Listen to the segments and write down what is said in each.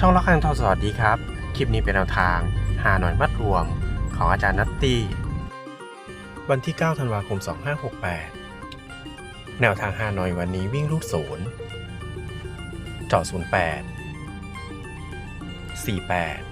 ช่องละครังทอสวัสดีครับ คลิปนี้เป็นแนวทางหาหน่อยมัดรวมของอาจารย์นัตตี้ วันที่ 9 ธันวาคม 2568 แนวทางหาหน่อยวันนี้วิ่งรูดศูนย์เจาะ08 48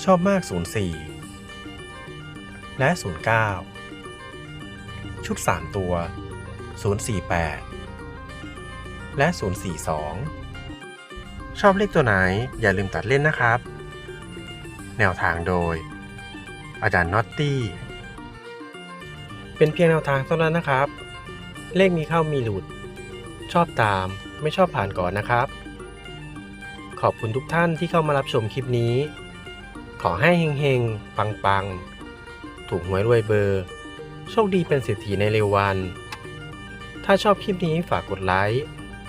02 ชอบมาก 04 และ 09 ชุด 3 ตัว 048 และ 042 ชอบเลขตัวไหนอย่าลืมตัดเล่นนะครับ แนวทางโดย อาจารย์น็อตตี้ เป็นเพียงแนวทางเท่านั้นนะครับ เลขมีเข้ามีหลุด ชอบตามไม่ชอบผ่านก่อนนะครับ ขอบคุณทุกท่านที่เข้ามารับชมคลิปนี้ ขอให้เฮงๆ ปังๆ ถูกหวยรวยเบอร์ โชคดีเป็นเศรษฐีในเร็ววันถ้าชอบคลิปนี้ฝากกดไลค์